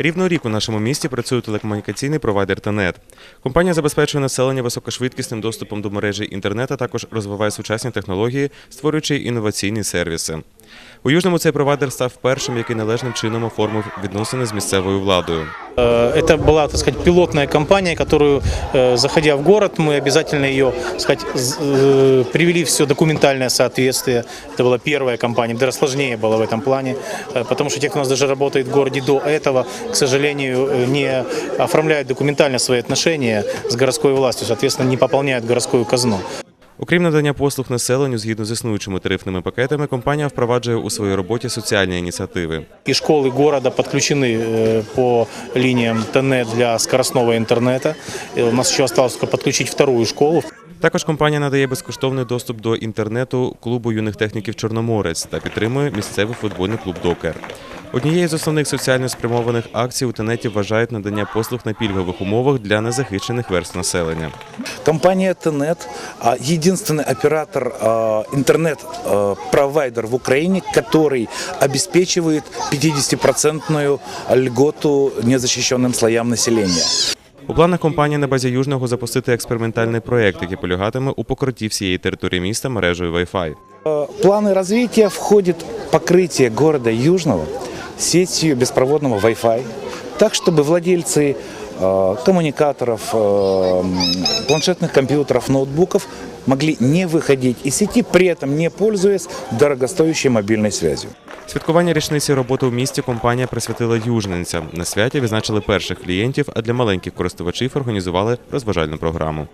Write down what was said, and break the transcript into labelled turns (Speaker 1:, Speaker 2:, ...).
Speaker 1: Рівно рік у нашому місті працює телекомунікаційний провайдер ТЕНЕТ. Компанія забезпечує населення високошвидкісним доступом до мережі інтернету, також розвиває сучасні технології, створюючи інноваційні сервіси. У Южному цей провайдер став першим, який належним чином оформив відносини з місцевою владою.
Speaker 2: Э, Это была, так сказать, пилотная компания, которую, э, заходя в город, мы обязательно ее, так сказать, з- э, привели все документальное соответствие. Это была первая компания, даже сложнее было в этом плане, э, потому что те, кто у нас даже работает в городе до этого, к сожалению, э, не оформляют документально свои отношения с городской властью, соответственно, не пополняют городскую казну.
Speaker 1: Окрім надання послуг населенню згідно з існуючими тарифними пакетами, компанія впроваджує у своїй роботі соціальні ініціативи.
Speaker 2: И школы города подключены э, по линиям ТНЕТ для скоростного интернета. Э, У нас еще осталось только подключить вторую школу.
Speaker 1: Також компанія надає безкоштовний доступ до інтернету клубу юних техніків Чорноморець та підтримує місцевий футбольний клуб Докер. Однією з основних соціально спрямованих акцій у тенеті вважають надання послуг на пільгових умовах для незахищених верств населення.
Speaker 3: Компания Тенет а, единственный оператор а, интернет-провайдер в Украине, который обеспечивает 50% льготу незащищенным слоям населения.
Speaker 1: У планах компанії на базі Южного запустити експериментальний проєкт, який полягатиме у покритті всієї території міста мережею Wi-Fi.
Speaker 3: В планы развития входит покрытие города Южного сетью беспроводного Wi-Fi, так чтобы владельцы э, коммуникаторов, э, м, планшетных компьютеров, ноутбуков могли не выходить из сети, при этом не пользуясь дорогостоящей мобильной связью.
Speaker 1: Святкування річниці роботи у місті компанія присвятила южненцям. На святі відзначили перших клієнтів, а для маленьких користувачів організували розважальну програму.